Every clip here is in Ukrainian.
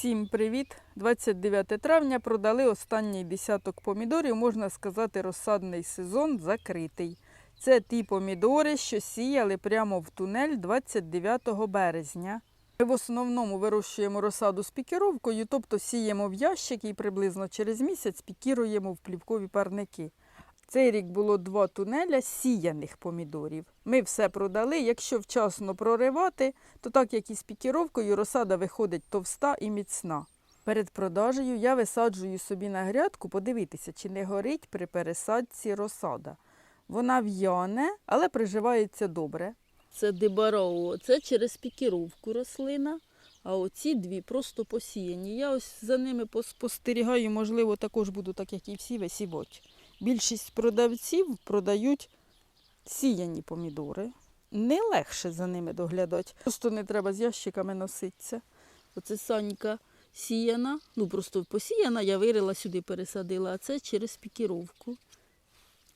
Всім привіт! 29 травня продали останній десяток помідорів. Можна сказати, розсадний сезон закритий. Це ті помідори, що сіяли прямо в тунель 29 березня. Ми в основному вирощуємо розсаду з пікіровкою, тобто сіємо в ящики і приблизно через місяць пікіруємо в плівкові парники. Цей рік було два тунеля сіяних помідорів. Ми все продали. Якщо вчасно проривати, то так як і з пікіровкою, розсада виходить товста і міцна. Перед продажею я висаджую собі на грядку подивитися, чи не горить при пересадці розсада. Вона в'яне, але приживається добре. Це дебароу, це через пікіровку рослина, а оці дві просто посіяні. Я ось за ними спостерігаю, можливо, також буду, так як і всі, висівати. Більшість продавців продають сіяні помідори. Не легше за ними доглядати. Просто не треба з ящиками носитися. Оце санька сіяна, ну просто посіяна, я вирила сюди, пересадила, а це через пікіровку.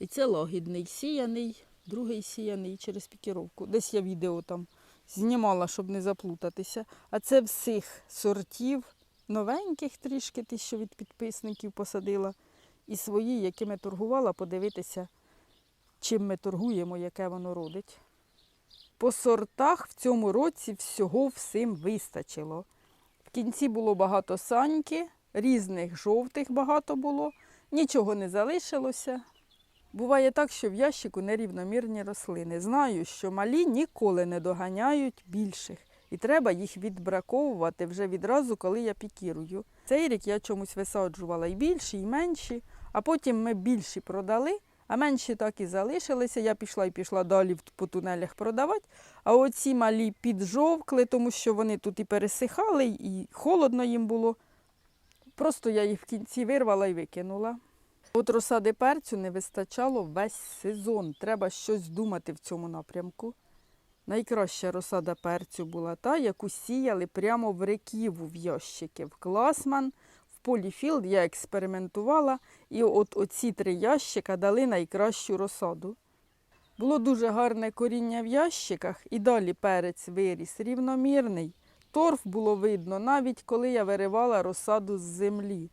І це лагідний сіяний, другий сіяний через пікіровку. Десь я відео там знімала, щоб не заплутатися. А це всіх сортів, новеньких трішки, ті, що від підписників посадила і свої, якими торгувала, подивитися, чим ми торгуємо, яке воно родить. По сортах в цьому році всього всім вистачило. В кінці було багато саньки, різних жовтих багато було, нічого не залишилося. Буває так, що в ящику нерівномірні рослини. Знаю, що малі ніколи не доганяють більших. І треба їх відбраковувати вже відразу, коли я пікірую. Цей рік я чомусь висаджувала і більші, і менші, а потім ми більші продали, а менші так і залишилися. Я пішла і пішла далі по тунелях продавати. А оці малі піджовкли, тому що вони тут і пересихали, і холодно їм було. Просто я їх в кінці вирвала і викинула. От розсади перцю не вистачало весь сезон. Треба щось думати в цьому напрямку. Найкраща розсада перцю була та, яку сіяли прямо в реківу в ящики. В Класман, Поліфілд я експериментувала, і от оці три ящика дали найкращу розсаду. Було дуже гарне коріння в ящиках, і далі перець виріс рівномірний. Торф було видно, навіть коли я виривала розсаду з землі.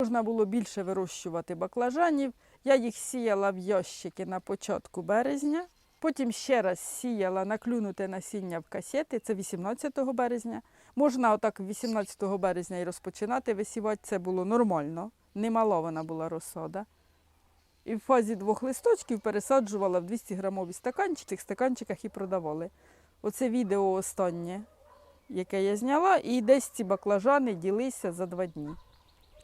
Можна було більше вирощувати баклажанів. Я їх сіяла в ящики на початку березня. Потім ще раз сіяла наклюнуте насіння в касети, це 18 березня. Можна отак 18 березня і розпочинати висівати, це було нормально. Немала вона була розсада. І в фазі двох листочків пересаджувала в 200 грамові стаканчики, в цих стаканчиках і продавали. Оце відео останнє, яке я зняла, і десь ці баклажани ділися за два дні.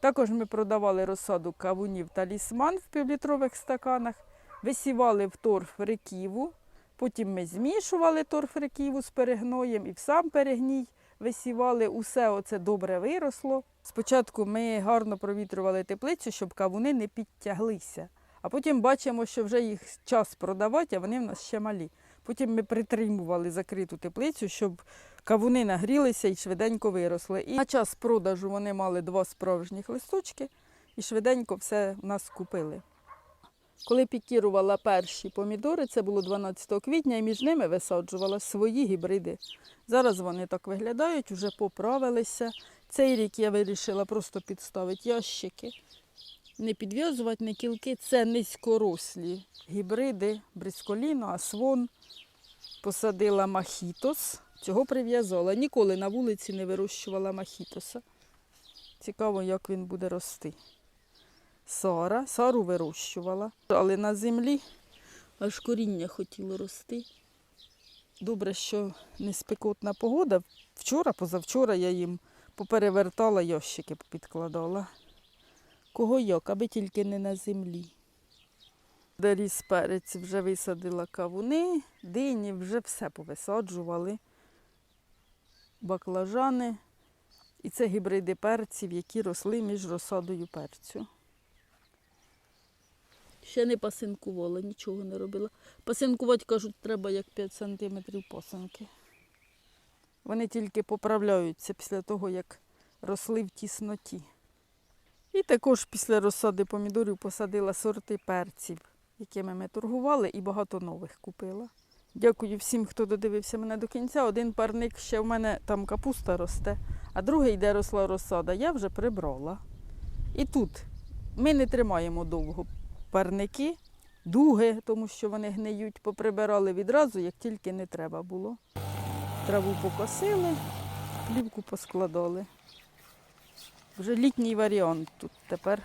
Також ми продавали розсаду кавунів талісман в півлітрових стаканах, висівали в торф реківу, потім ми змішували торф реківу з перегноєм і в сам перегній висівали. Усе оце добре виросло. Спочатку ми гарно провітрювали теплицю, щоб кавуни не підтяглися. А потім бачимо, що вже їх час продавати, а вони в нас ще малі. Потім ми притримували закриту теплицю, щоб кавуни нагрілися і швиденько виросли. І на час продажу вони мали два справжніх листочки і швиденько все в нас купили. Коли пікірувала перші помідори, це було 12 квітня, і між ними висаджувала свої гібриди. Зараз вони так виглядають, вже поправилися. Цей рік я вирішила просто підставити ящики. Не підв'язувати, не кілки, це низькорослі гібриди, брисколіно, асвон. Посадила махітос, цього прив'язала. Ніколи на вулиці не вирощувала махітоса. Цікаво, як він буде рости. Сара, сару вирощувала, але на землі аж коріння хотіло рости. Добре, що не спекотна погода. Вчора, позавчора я їм поперевертала, ящики підкладала. Кого як, аби тільки не на землі. Доріс перець вже висадила кавуни, дині, вже все повисаджували. Баклажани. І це гібриди перців, які росли між розсадою перцю. Ще не пасинкувала, нічого не робила. Пасинкувати, кажуть, треба як 5 см пасинки. Вони тільки поправляються після того, як росли в тісноті. І також після розсади помідорів посадила сорти перців, якими ми торгували, і багато нових купила. Дякую всім, хто додивився мене до кінця. Один парник ще в мене там капуста росте, а другий, де росла розсада, я вже прибрала. І тут ми не тримаємо довго парники, дуги, тому що вони гниють, поприбирали відразу, як тільки не треба було. Траву покосили, плівку поскладали. Вже літній варіант тут тепер